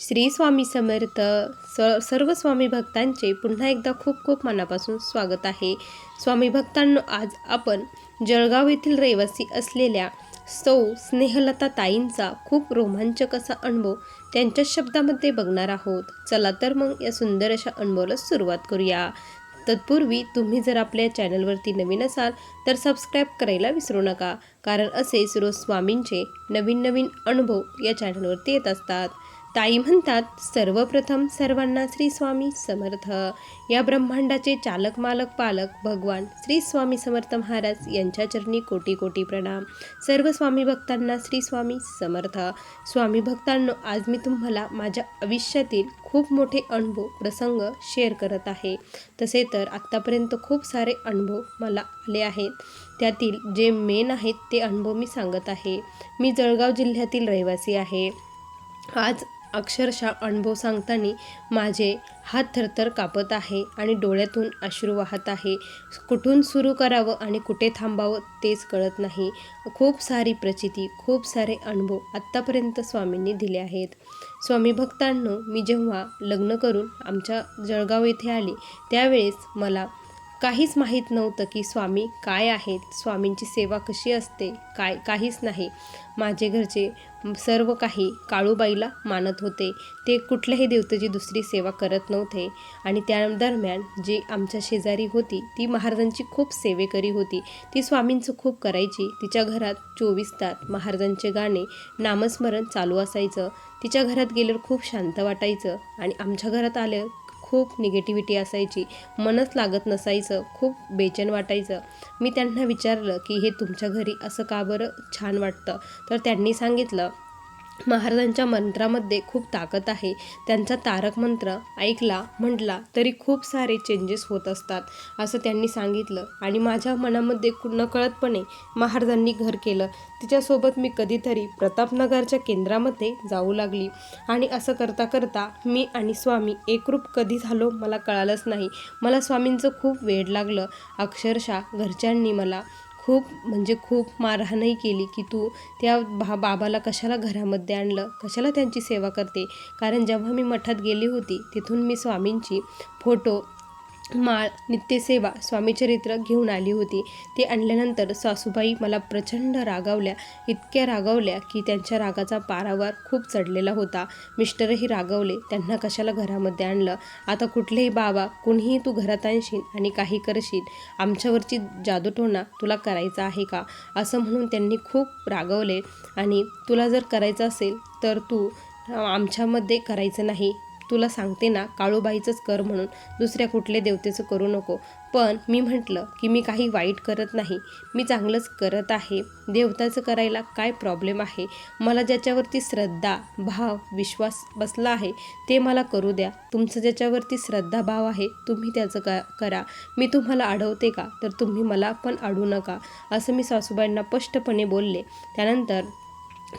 श्री स्वामी समर्थ स सर्व स्वामी भक्तांचे पुन्हा एकदा खूप खूप मनापासून स्वागत आहे. स्वामी भक्तांनो आज आपण जळगाव येथील रहिवासी असलेल्या सौ स्नेहलता ताईंचा खूप रोमांचक असा अनुभव त्यांच्या शब्दामध्ये बघणार आहोत. चला तर मग या सुंदर अशा अनुभवाला सुरुवात करूया. तत्पूर्वी तुम्ही जर आपल्या चॅनलवरती नवीन असाल तर सबस्क्राईब करायला विसरू नका कारण असेच रोज स्वामींचे नवीन नवीन अनुभव या चॅनलवरती येत असतात. ताई म्हणतात सर्वप्रथम सर्वांना श्री स्वामी समर्थ. या ब्रह्मांडाचे चालक मालक पालक भगवान श्री स्वामी समर्थ महाराज यांच्या चरणी कोटी कोटी प्रणाम. सर्व स्वामी भक्तांना श्री स्वामी समर्थ. स्वामी भक्तांनो आज मी तुम्हाला माझ्या आयुष्यातील खूप मोठे अनुभव प्रसंग शेअर करत आहे. तसे तर आत्तापर्यंत खूप सारे अनुभव मला आले आहेत. त्यातील जे मेन आहेत ते अनुभव मी सांगत आहे. मी जळगाव जिल्ह्यातील रहिवासी आहे. आज अक्षरशः अनुभव सांगताना माझे हात थरथर कापत आहे आणि डोळ्यातून अश्रू वाहत आहे. कुठून सुरू करावं आणि कुठे थांबावं तेच कळत नाही. खूप सारी प्रचिती खूप सारे अनुभव आत्तापर्यंत स्वामींनी दिले आहेत. स्वामी भक्तांनो मी जेव्हा लग्न करून आमच्या जळगाव येथे आले त्यावेळेस मला काहीच माहीत नव्हतं की स्वामी काय आहेत स्वामींची सेवा कशी असते काय काहीच नाही. माझे घरचे सर्व काही काळूबाईला मानत होते. ते कुठल्याही देवतेची दुसरी सेवा करत नव्हते आणि त्या दरम्यान जी आमच्या शेजारी होती ती महाराजांची खूप सेवेकरी होती. ती स्वामींचं खूप करायची. तिच्या घरात चोवीस तास महाराजांचे गाणे नामस्मरण चालू असायचं. तिच्या घरात गेल्यावर खूप शांत वाटायचं आणि आमच्या घरात आलं खूप निगेटिव्हिटी असायची. मनच लागत नसायचं. खूप बेचैन वाटायचं. मी त्यांना विचारलं की हे तुमच्या घरी असं का बरं छान वाटतं? तर त्यांनी सांगितलं महाराजांच्या मंत्रामध्ये खूप ताकद आहे. त्यांचा तारक मंत्र ऐकला म्हटला तरी खूप सारे चेंजेस होत असतात असं त्यांनी सांगितलं. आणि माझ्या मनामध्ये नकळतपणे महाराजांनी घर केलं. तिच्यासोबत मी कधीतरी प्रतापनगरच्या केंद्रामध्ये जाऊ लागली. आणि असं करता करता मी आणि स्वामी एकरूप कधी झालो मला कळालंच नाही. मला स्वामींचं खूप वेड लागलं. अक्षरशः घरच्यांनी मला खूप म्हणजे खूप मारहाणही केली की तू त्या भा बाबाला कशाला घरामध्ये आणलं? कशाला त्यांची सेवा करते? कारण जेव्हा मी मठात गेली होती तिथून मी स्वामींची फोटो माळ नित्यसेवा स्वामीचरित्र घेऊन आली होती. ते आणल्यानंतर सासूबाई मला प्रचंड रागावल्या इतक्या रागावल्या की त्यांच्या रागाचा पारावार खूप चढलेला होता. मिस्टरही रागावले त्यांना कशाला घरामध्ये आणलं? आता कुठलेही बाबा कुणीही तू घरात आणशील आणि काही करशील आमच्यावरची जादूटोणा तुला करायचा आहे का? असं म्हणून त्यांनी खूप रागवले आणि तुला जर करायचं असेल तर तू आमच्यामध्ये करायचं नाही. तुला सांगते ना काळूबाईचंच कर म्हणून. दुसऱ्या कुठल्या देवतेचं करू नको. पण मी म्हटलं की मी काही वाईट करत नाही. मी चांगलंच करत आहे. देवताचं करायला काय प्रॉब्लेम आहे? मला ज्याच्यावरती श्रद्धा भाव विश्वास बसला आहे ते मला करू द्या. तुमचं ज्याच्यावरती श्रद्धा भाव आहे तुम्ही त्याचं का करा. मी तुम्हाला अडवते का? तर तुम्ही मला पण अडू नका. असं मी सासूबाईंना स्पष्टपणे बोलले. त्यानंतर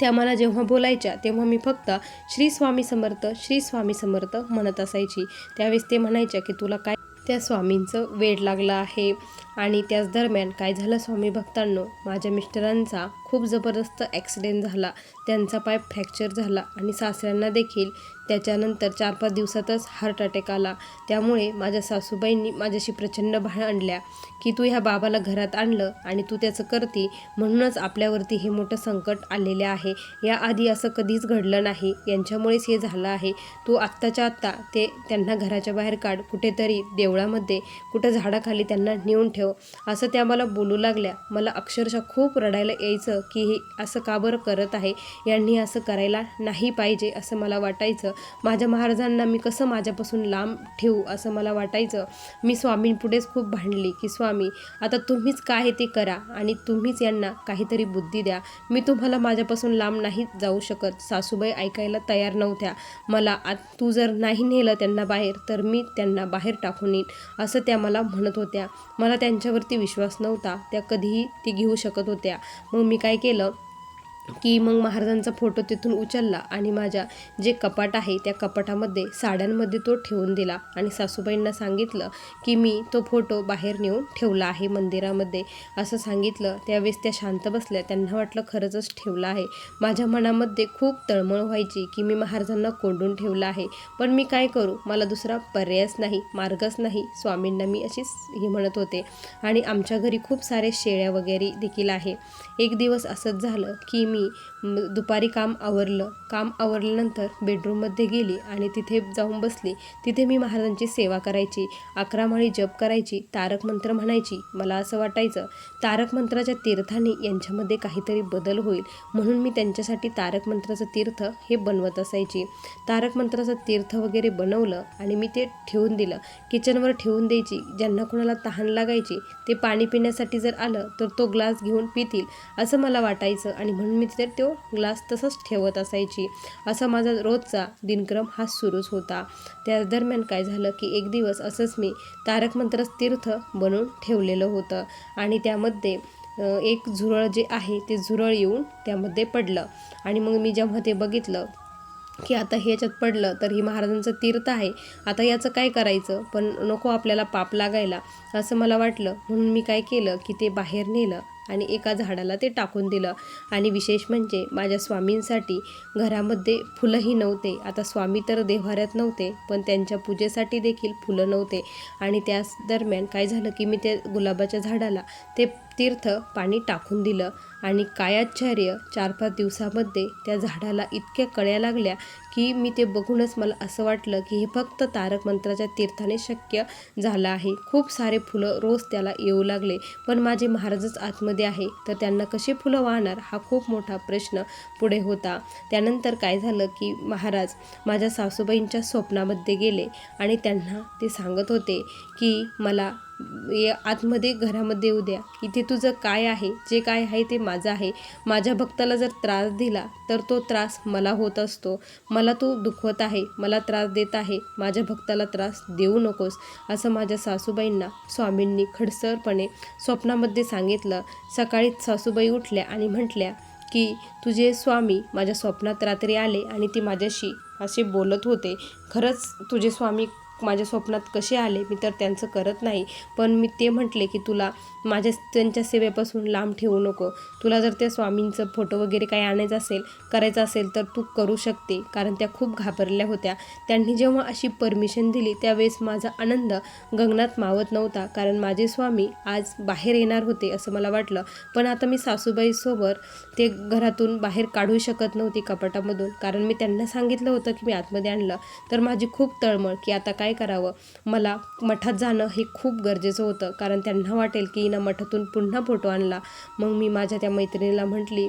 त्या मला जेव्हा बोलायच्या तेव्हा मी फक्त श्री स्वामी समर्थ श्री स्वामी समर्थ म्हणत असायची. त्यावेळेस ते म्हणायच्या की तुला काय त्या स्वामींचं वेड लागलं आहे? आणि त्याच दरम्यान काय झालं स्वामी भक्तांनो? माझ्या मिस्टरांचा खूप जबरदस्त ॲक्सिडेंट झाला. त्यांचा पाय फ्रॅक्चर झाला. आणि सासऱ्यांना देखील त्याच्यानंतर चार पाच दिवसातच हार्ट अटॅक आला. त्यामुळे माझ्या सासूबाईंनी माझ्याशी प्रचंड भाळ आणल्या की तू ह्या बाबाला घरात आणलं आणि तू त्याचं करती म्हणूनच आपल्यावरती हे मोठं संकट आलेले आहे. याआधी असं कधीच घडलं नाही. यांच्यामुळेच हे झालं आहे. तू आत्ताच्या आत्ता ते त्यांना घराच्या बाहेर काढ. कुठेतरी देवळामध्ये कुठं झाडाखाली त्यांना नेऊन ठेव. असं त्या मला बोलू लागल्या. मला अक्षरशः खूप रडायला यायचं की हे असं का बरं करत आहे? यांनी असं करायला नाही पाहिजे असं मला वाटायचं. माझ्या महाराजांना मी कसं माझ्यापासून लांब ठेवू असं मला वाटायचं. मी स्वामींपुढेच खूप भांडली की स्वामी आता तुम्हीच काय ते करा आणि तुम्हीच यांना काहीतरी बुद्धी द्या. मी तुम्हाला माझ्यापासून लांब नाही जाऊ शकत. सासूबाई ऐकायला तयार नव्हत्या. मला आत तू जर नाही नेलं त्यांना बाहेर तर मी त्यांना बाहेर टाकून येईन असं त्या मला म्हणत होत्या. मला त्यांच्यावरती विश्वास नव्हता. त्या कधीही ती घेऊ शकत होत्या. मग मी काय केलं? की मग महाराजांचा फोटो तिथून उचलला आणि माझ्या जे कपाट आहे त्या कपाटामध्ये साड्यांमध्ये तो ठेवून दिला आणि सासूबाईंना सांगितलं की मी तो फोटो बाहेर नेऊन ठेवला आहे मंदिरामध्ये. असं सांगितलं. त्यावेळेस त्या शांत बसल्या. त्यांना वाटलं खरंच ठेवला आहे. माझ्या मनामध्ये खूप तळमळ व्हायची की मी महाराजांना कोंडून ठेवलं आहे. पण मी काय करू? मला दुसरा पर्यायच नाही मार्गच नाही. स्वामींना मी अशीच हे म्हणत होते. आणि आमच्या घरी खूप सारे शेळ्या वगैरे देखील आहे. एक दिवस असंच झालं की मी म, दुपारी काम आवरलं. काम आवरल्यानंतर बेडरूममध्ये गेली आणि तिथे जाऊन बसली. तिथे मी महाराजांची सेवा करायची अकरा माळी जप करायची तारक मंत्र म्हणायची. मला असं वाटायचं तारक मंत्राच्या तीर्थाने यांच्यामध्ये काहीतरी बदल होईल. म्हणून मी त्यांच्यासाठी तारक मंत्राचं तीर्थ हे बनवत असायची. तारक मंत्राचं तीर्थ वगैरे बनवलं आणि मी ते ठेवून दिलं. किचनवर ठेवून द्यायची. ज्यांना कोणाला तहान लागायची ते पाणी पिण्यासाठी जर आलं तर तो ग्लास घेऊन पितील असं मला वाटायचं. आणि म्हणून मी तिथे तो ग्लास तसंच ठेवत असायची. असा माझा रोजचा दिनक्रम हा सुरूच होता. त्या दरम्यान काय झालं की एक दिवस असंच मी तारक मंत्र तीर्थ बनवून ठेवलेलं होतं आणि त्यामध्ये एक झुरळ जे आहे ते झुरळ येऊन त्यामध्ये पडलं. आणि मग मी जेव्हा ते बघितलं की आता हे याच्यात पडलं तर ही महाराजांचं तीर्थ आहे. आता याचं काय करायचं? पण नको आपल्याला पाप लागायला. असं मला वाटलं. म्हणून मी काय केलं की ते बाहेर नेलं. आणि एका झाडाला ते टाकून दिलं. आणि विशेष म्हणजे माझ्या स्वामींसाठी घरामध्ये फुलंही नव्हते. आता स्वामी तर देव्हाऱ्यात नव्हते पण त्यांच्या पूजेसाठी देखील फुलं नव्हते. आणि त्याच दरम्यान काय झालं की मी त्या गुलाबाच्या झाडाला ते तीर्थ पाणी टाकून दिलं आणि काय आश्चर्य चार पाच दिवसामध्ये त्या झाडाला इतक्या कळ्या लागल्या की मी ते बघूनच मला असं वाटलं की हे फक्त तारक मंत्राच्या तीर्थाने शक्य झालं आहे. खूप सारे फुलं रोज त्याला येऊ लागले पण माझे महाराजच आतमध्ये आहे तर त्यांना कशी फुलं वाहणार हा खूप मोठा प्रश्न पुढे होता. त्यानंतर काय झालं की महाराज माझ्या सासूबाईंच्या स्वप्नामध्ये गेले आणि त्यांना ते सांगत होते की मला आतमध्ये घरामध्ये येऊ द्या. इथे तुझं काय आहे? जे काय आहे ते माझं आहे. माझ्या भक्ताला जर त्रास दिला तर तो त्रास मला होत असतो. मला तो दुखवत आहे मला त्रास देत आहे. माझ्या भक्ताला त्रास देऊ नकोस असं माझ्या सासूबाईंना स्वामींनी खडसरपणे स्वप्नामध्ये सांगितलं. सकाळीच सासूबाई उठल्या आणि म्हटल्या की तुझे स्वामी माझ्या स्वप्नात रात्री आले आणि ते माझ्याशी असे बोलत होते. खरंच तुझे स्वामी माझ्या स्वप्नात कसे आले मी तर त्यांचं करत नाही. पण मी ते म्हटले की तुला माझ्या त्यांच्या सेवेपासून लांब ठेवू नको. तुला जर त्या स्वामींचं फोटो वगैरे काही आणायचं असेल करायचं असेल तर तू करू शकते. कारण त्या खूप घाबरल्या होत्या. त्यांनी जेव्हा अशी परमिशन दिली त्यावेळेस माझा आनंद गगनात मावत नव्हता. कारण माझे स्वामी आज बाहेर येणार होते असं मला वाटलं. पण आता मी सासूबाईसोबत ते घरातून बाहेर काढू शकत नव्हती कपाटामधून. कारण मी त्यांना सांगितलं होतं की मी आतमध्ये आणलं. तर माझी खूप तळमळ की आता काय काय करावं? मला मठात जाणं हे खूप गरजेचं होतं. कारण त्यांना वाटेल की हिनं मठातून पुन्हा फोटो आणला. मग मी माझ्या त्या मैत्रिणीला म्हटली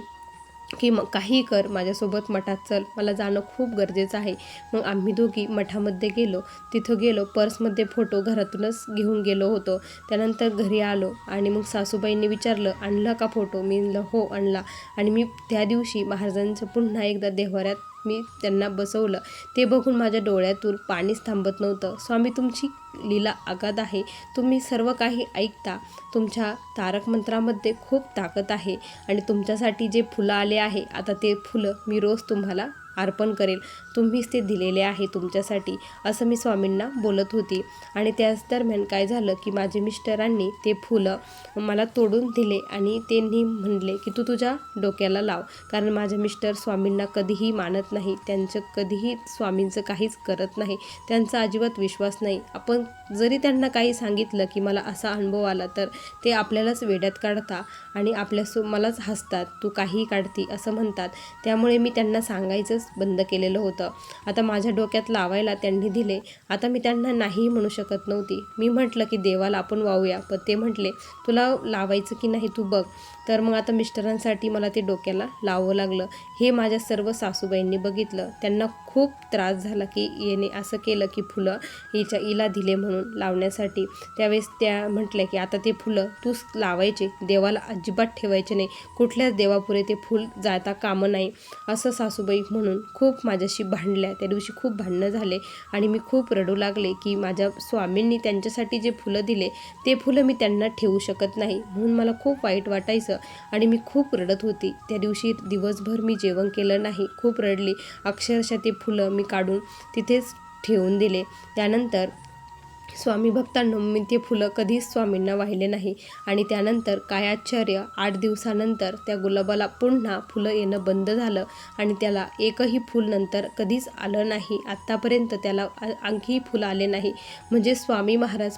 की मग काही कर माझ्यासोबत मठात चल. मला जाणं खूप गरजेचं आहे. मग आम्ही दोघी मठामध्ये गेलो. तिथं गेलो. पर्समध्ये फोटो घरातूनच घेऊन गेलो होतो. त्यानंतर घरी आलो आणि मग सासूबाईंनी विचारलं आणला का फोटो? मी म्हणलं हो आणला. आणि मी त्या दिवशी महाराजांचं पुन्हा एकदा देव्हाऱ्यात मी त्यांना बसवलं. ते बघून माझ्या डोळ्यातून पाणीच थांबत नव्हतं. स्वामी तुमची लीला आगाध आहे. तुम्ही सर्व काही ऐकता. तुमच्या तारक मंत्रामध्ये खूप ताकद आहे आणि तुमच्यासाठी जे फुलं आले आहे आता ते फुलं मी रोज तुम्हाला अर्पण करेल. तुम्हीच ते दिलेले आहे तुमच्यासाठी असं मी स्वामींना बोलत होती. आणि त्याच दरम्यान काय झालं की माझे मिस्टरांनी ते फुलं मला तोडून दिले आणि त्यांनी म्हणले की तू तुझ्या डोक्याला लाव. कारण माझे मिस्टर स्वामींना कधीही मानत नाही. त्यांचं कधीही स्वामींचं काहीच करत नाही. त्यांचा अजिबात विश्वास नाही. आपण जरी त्यांना काही सांगितलं की मला असा अनुभव आला तर ते आपल्यालाच वेड्यात काढता आणि आपल्यासो मलाच हसतात तू काहीही काढती असं म्हणतात. त्यामुळे मी त्यांना सांगायचंच बंद केलेलं होतं. आता माझ्या डोक्यात लावायला त्यांनी दिले. आता मी त्यांना नाही म्हणू शकत नव्हती. मी म्हटलं की देवाला आपण वाहूया. पण ते म्हटले तुला लावायचं की नाही तू बघ. तर मग आता मिस्टरांसाठी मला ते डोक्याला लावावं लागलं. हे माझ्या सर्व सासूबाईंनी बघितलं. त्यांना खूप त्रास झाला की याने असं केलं की फुलं हिच्या इला दिले म्हणून लावण्यासाठी. त्यावेळेस त्या म्हटल्या की आता ते फुलं तूच लावायचे. देवाला अजिबात ठेवायचे नाही. कुठल्याच देवापुरे ते फूल जाता कामं नाही. असं सासूबाई म्हणून खूप माझ्याशी भांडल्या. त्या दिवशी खूप भांडणं झाले आणि मी खूप रडू लागले की माझ्या स्वामींनी त्यांच्यासाठी जे फुलं दिले ते फुलं मी त्यांना ठेवू शकत नाही म्हणून मला खूप वाईट वाटायचं. आणि मी खूप रडत होती. त्या दिवशी दिवसभर मी जेवण केलं नाही. खूप रडली. अक्षरशः ते फुलं मी काढून तिथेच ठेवून दिले. त्यानंतर स्वामी भक्तांनो मी ते फुलं कधीच स्वामींना वाहिले नाही. आणि त्यानंतर काय आश्चर्य आठ दिवसानंतर त्या गुलाबाला पुन्हा फुलं येणं बंद झालं. आणि त्याला एकही फूल नंतर कधीच आलं नाही. आत्तापर्यंत त्याला आणखीही फुलं आले नाही. म्हणजे स्वामी महाराज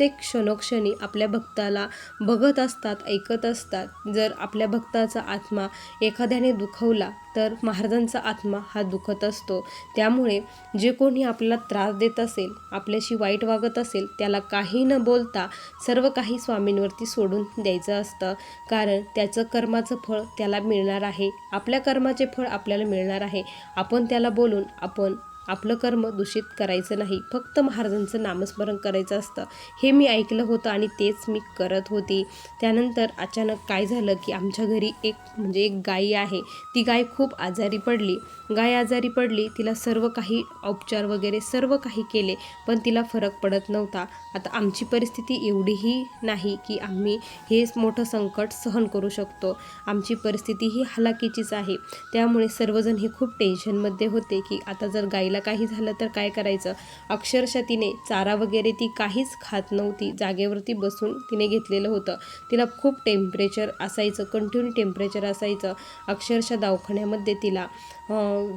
प्रत्येक क्षणोक्षणी आपल्या भक्ताला बघत असतात ऐकत असतात. जर आपल्या भक्ताचा आत्मा एखाद्याने दुखवला तर महाराजांचा आत्मा हा दुखत असतो. त्यामुळे जे कोणी आपल्याला त्रास देत असेल आपल्याशी वाईट वागत असेल त्याला काही न बोलता सर्व काही स्वामींवरती सोडून द्यायचं असतं. कारण त्याचं कर्माचं फळ त्याला मिळणार आहे. आपल्या कर्माचे फळ आपल्याला मिळणार आहे. आपण त्याला बोलून आपण आपलं कर्म दूषित करायचं नाही. फक्त महाराजांचं नामस्मरण करायचं असतं. हे मी ऐकलं होतं आणि तेच मी करत होती. त्यानंतर अचानक काय झालं की आमच्या घरी एक म्हणजे एक गाई आहे. ती गाय खूप आजारी पडली. गाय आजारी पडली तिला सर्व काही उपचार वगैरे सर्व काही केले पण तिला फरक पडत नव्हता. आता आमची परिस्थिती एवढीही नाही की आम्ही हे मोठं संकट सहन करू शकतो. आमची परिस्थिती ही हलाखीचीच आहे. त्यामुळे सर्वजण हे खूप टेन्शनमध्ये होते की आता जर गाईला काही झालं तर काय करायचं? अक्षरशः तिने चारा वगैरे ती काहीच खात नव्हती. जागेवरती बसून तिने घेतलेलं होतं. तिला खूप टेम्परेचर असायचं कंटिन्यू टेम्परेचर असायचं. अक्षरशः दवाखान्यामध्ये तिला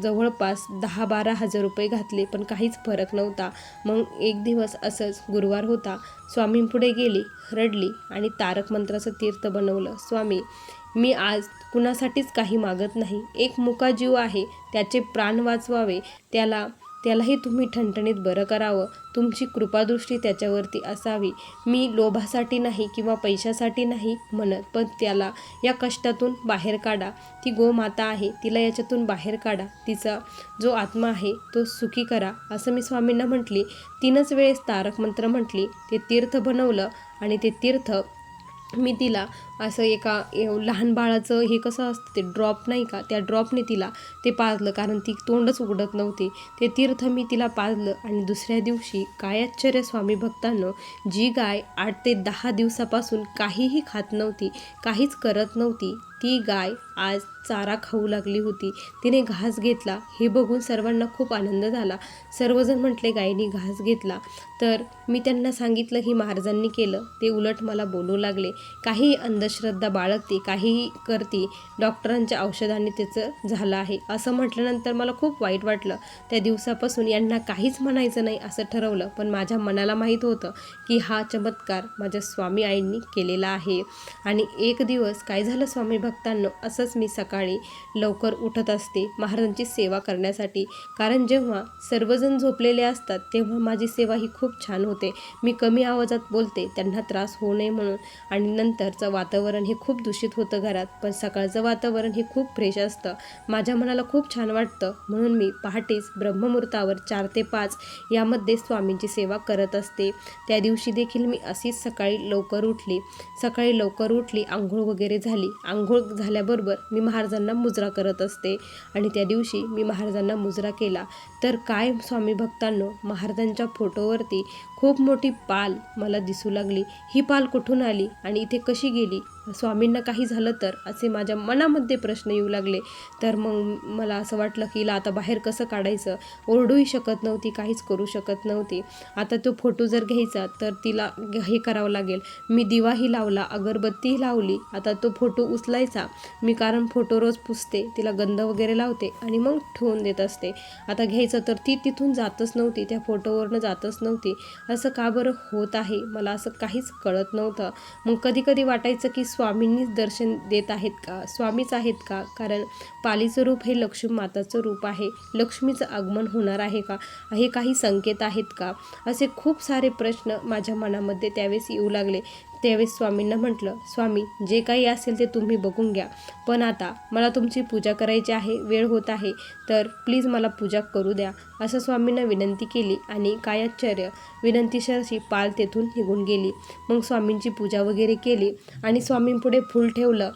जवळपास दहा बारा हजार रुपये घातले पण काहीच फरक नव्हता. मग एक दिवस असंच गुरुवार होता. स्वामींपुढे गेली रडली आणि तारक मंत्राचं तीर्थ बनवलं. स्वामी मी आज कुणासाठीच काही मागत नाही. एक मुका जीव आहे त्याचे प्राण वाचवावे त्याला त्यालाही तुम्ही ठणठणीत बरं करावं. तुमची कृपादृष्टी त्याच्यावरती असावी. मी लोभासाठी नाही किंवा पैशासाठी नाही म्हणत पण त्याला या कष्टातून बाहेर काढा. ती गोमाता आहे तिला याच्यातून बाहेर काढा. तिचा जो आत्मा आहे तो सुखी करा असं मी स्वामींना म्हटली. तीनच वेळेस तारक मंत्र म्हटली. ते तीर्थ बनवलं आणि ते तीर्थ मी तिला असं एका लहान बाळाचं हे कसं असतं ते ड्रॉप नाही का त्या ड्रॉपने तिला ते पाजलं. कारण ती तोंडच उघडत नव्हती. ते तीर्थ मी तिला पाजलं आणि दुसऱ्या दिवशी काय आश्चर्य स्वामी भक्तांनो जी गाय आठ ते दहा दिवसापासून काहीही खात नव्हती काहीच करत नव्हती ती गाय आज चारा खाऊ लागली होती. तिने घास घेतला. हे बघून सर्वांना खूप आनंद झाला. सर्वजण म्हटले गायीने घास घेतला. तर मी त्यांना सांगितलं ही महाराजांनी केलं. ते उलट मला बोलू लागले. काही अंधश्रद्धा बाळगते काहीही करते. डॉक्टरांच्या औषधाने त्याचं झालं आहे. असं म्हटल्यानंतर मला खूप वाईट वाटलं. त्या दिवसापासून यांना काहीच म्हणायचं नाही असं ठरवलं. पण माझ्या मनाला माहीत होतं की हा चमत्कार माझ्या स्वामी आईंनी केलेला आहे. आणि एक दिवस काय झालं स्वामी भक्त भक्तांनो असंच मी सकाळी लवकर उठत असते महाराजांची सेवा करण्यासाठी. कारण जेव्हा सर्वजण झोपलेले असतात तेव्हा माझी सेवा ही खूप छान होते. मी कमी आवाजात बोलते त्यांना त्रास होऊ नये म्हणून. आणि नंतरचं वातावरण हे खूप दूषित होतं घरात पण सकाळचं वातावरण हे खूप फ्रेश असतं. माझ्या मनाला खूप छान वाटतं. म्हणून मी पहाटेच ब्रह्ममुहूर्तावर चार ते पाच यामध्ये स्वामींची सेवा करत असते. त्या दिवशी देखील मी अशीच सकाळी लवकर उठली. सकाळी लवकर उठली आंघोळ वगैरे झाली. आंघोळ झाल्याबरोबर मी महाराजांना मुजरा करत असते. आणि त्या दिवशी मी महाराजांना मुजरा केला. तर काय स्वामी भक्तांनो महाराजांच्या फोटोवरती खूप मोठी पाल मला दिसू लागली. ही पाल कुठून आली आणि इथे कशी गेली? स्वामींना काही झालं तर असे माझ्या मनामध्ये प्रश्न येऊ लागले. तर मग मला असं वाटलं की हिला आता बाहेर कसं काढायचं? ओरडूही शकत नव्हती काहीच करू शकत नव्हती. आता तो फोटो जर घ्यायचा तर तिला हे करावं लागेल. मी दिवाही लावला अगरबत्तीही लावली. आता तो फोटो उचलायचा. मी कारण फोटो रोज पुसते तिला गंध वगैरे लावते आणि मग ठेवून देत असते. आता घ्यायचं तर ती तिथून जातच नव्हती त्या फोटोवरनं जातच नव्हती. असं का बरं होत आहे? मला असं काहीच कळत नव्हतं. मग कधी कधी वाटायचं की स्वामींनीच दर्शन देत आहेत का? स्वामीच आहेत का? कारण पालीचं रूप हे लक्ष्मी माताचं रूप आहे. लक्ष्मीचं आगमन होणार आहे का? हे काही संकेत आहेत का? असे खूप सारे प्रश्न माझ्या मनामध्ये त्यावेळेस येऊ लागले. त्यावेळी स्वामींना म्हटलं स्वामी जे काही असेल ते तुम्ही बघून घ्या. पण आता मला तुमची पूजा करायची आहे वेळ होत आहे तर प्लीज मला पूजा करू द्या. असं स्वामींना विनंती केली आणि काय आश्चर्य विनंतीशी पाल तेथून निघून गेली. मग स्वामींची पूजा वगैरे केली आणि स्वामींपुढे फूल ठेवलं.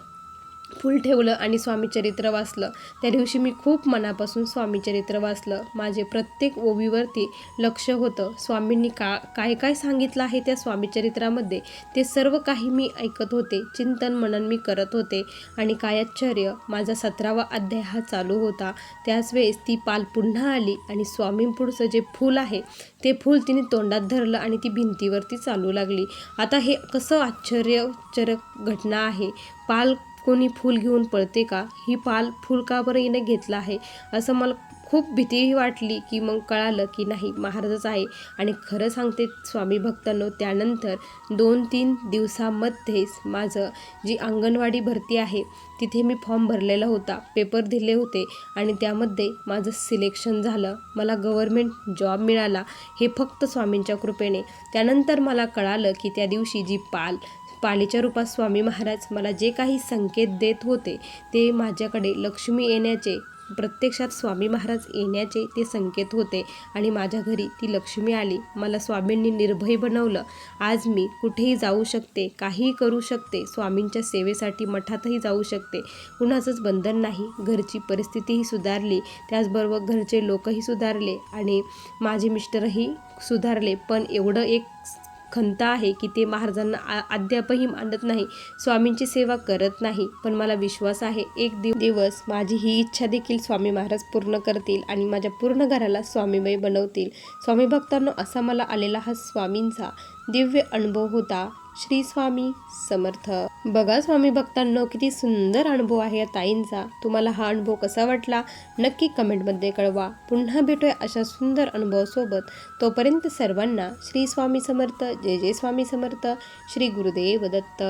फूल ठेवलं आणि स्वामी चरित्र वाचलं. त्या दिवशी मी खूप मनापासून स्वामी चरित्र वाचलं. माझे प्रत्येक ओवीवरती लक्ष होतं. स्वामींनी का काय काय सांगितलं आहे त्या स्वामी चरित्रामध्ये? ते सर्व काही मी ऐकत होते. चिंतन मनन मी करत होते. आणि काय आश्चर्य माझा सतरावा अध्याय हा चालू होता. त्याच वेळेस ती पाल पुन्हा आली आणि स्वामींपुढचं जे फूल आहे ते फूल तिने तोंडात धरलं आणि ती भिंतीवरती चालू लागली. आता हे कसं आश्चर्यचरक घटना आहे? पाल कोणी फूल घेऊन पळते का? ही पाल फूल का बरं हिने घेतला आहे. असं मला खूप भीतीही वाटली की मग कळालं की नाही महाराजच आहे. आणि खरं सांगते स्वामी भक्तांनो त्यानंतर दोन तीन दिवसामध्येच माझं जी अंगणवाडी भरती आहे तिथे मी फॉर्म भरलेला होता. पेपर दिले होते आणि त्यामध्ये माझं सिलेक्शन झालं. मला गव्हर्मेंट जॉब मिळाला हे फक्त स्वामींच्या कृपेने. त्यानंतर मला कळालं की त्या दिवशी जी पाल पालीच्या रूपात स्वामी महाराज मला जे काही संकेत देत होते ते माझ्याकडे लक्ष्मी येण्याचे प्रत्यक्षात स्वामी महाराज येण्याचे ते संकेत होते आणि माझ्या घरी ती लक्ष्मी आली. मला स्वामींनी निर्भय बनवलं. आज मी कुठेही जाऊ शकते काहीही करू शकते स्वामींच्या सेवेसाठी मठातही जाऊ शकते. कुणाचंच बंधन नाही. घरची परिस्थितीही सुधारली. त्याचबरोबर घरचे लोकही सुधारले आणि माझे मिस्टरही सुधारले. पण एवढं एक खंत आहे की ते महाराजांना आ अद्यापही मानत नाही. स्वामींची सेवा करत नाही. पण मला विश्वास आहे एक दिवस माझी ही इच्छा देखील स्वामी महाराज पूर्ण करतील आणि माझ्या पूर्ण घराला स्वामीमय बनवतील. स्वामी भक्तांनो असा मला आलेला हा स्वामींचा दिव्य अनुभव होता. श्री स्वामी समर्थ. बघा स्वामी भक्तांनो किती सुंदर अनुभव आहे या ताईंचा. तुम्हाला हा अनुभव कसा वाटला? नक्की कमेंटमध्ये कळवा. पुन्हा भेटूया अशा सुंदर अनुभवासोबत. तोपर्यंत सर्वांना श्री स्वामी समर्थ जय जय स्वामी समर्थ श्री गुरुदेव दत्त.